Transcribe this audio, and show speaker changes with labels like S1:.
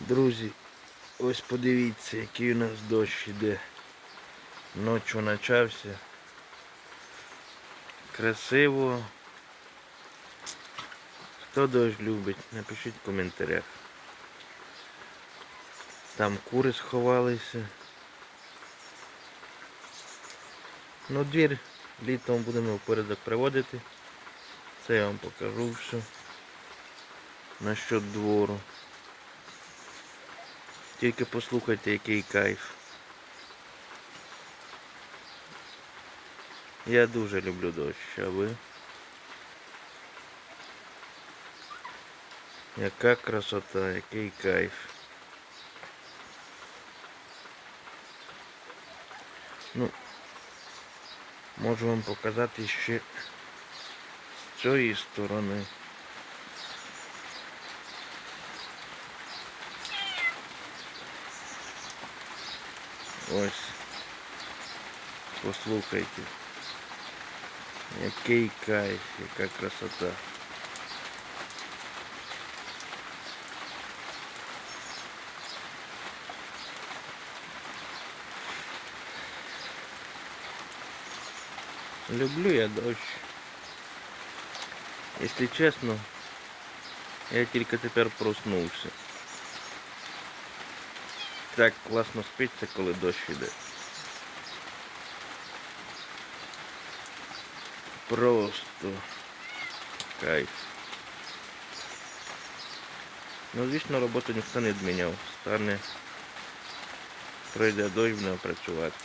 S1: Друзі, ось подивіться, який у нас дощ іде. Ночі почався. Красиво. Хто дощ любить, напишіть в коментарях. Там кури сховалися. Ну, двір літом будемо в порядок приводити. Це я вам покажу все. Насчет двору. Тільки послухайте, який кайф. Я дуже люблю дощ, а ви? Яка красота, який кайф. Ну, можу вам показати ще з цієї сторони. Ось. Послухайте. Який кайф, яка красота. Люблю я дощ. Якщо чесно, я тільки тепер проснувся. Так класно спиться, коли дощ іде. Просто кайф. Ну, звісно, роботу ніхто не відміняв. Стане, пройде дощ, будемо працювати.